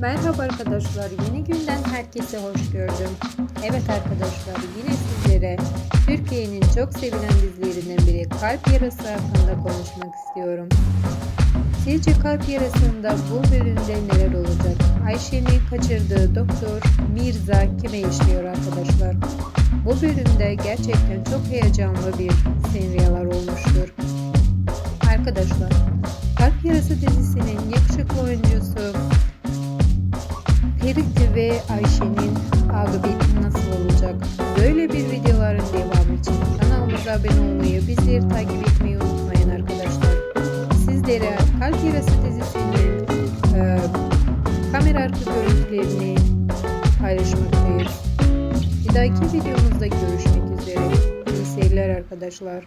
Merhaba arkadaşlar, yeni günden herkese hoş gördüm. Evet arkadaşlar, yine sizlere Türkiye'nin çok sevilen dizilerinden biri Kalp Yarası hakkında konuşmak istiyorum. Sizce kalp yarasında bu bölümde neler olacak? Ayşe'nin kaçırdığı doktor Mirza kime işliyor arkadaşlar? Bu bölümde gerçekten çok heyecanlı bir senaryolar olmuştur. Arkadaşlar, Kalp Yarası dizisinin yakışıklı oyuncusu Ferit ve Ayşe'nin akıbeti nasıl olacak? Böyle bir videoların devamı için kanalımıza abone olmayı, bizleri takip etmeyi unutmayın arkadaşlar. Sizlere Kalp Yarası dizisinin e, kamera arka görüntülerini paylaşmaktayız. Bir dahaki videomuzda görüşmek üzere. İyi seyirler arkadaşlar.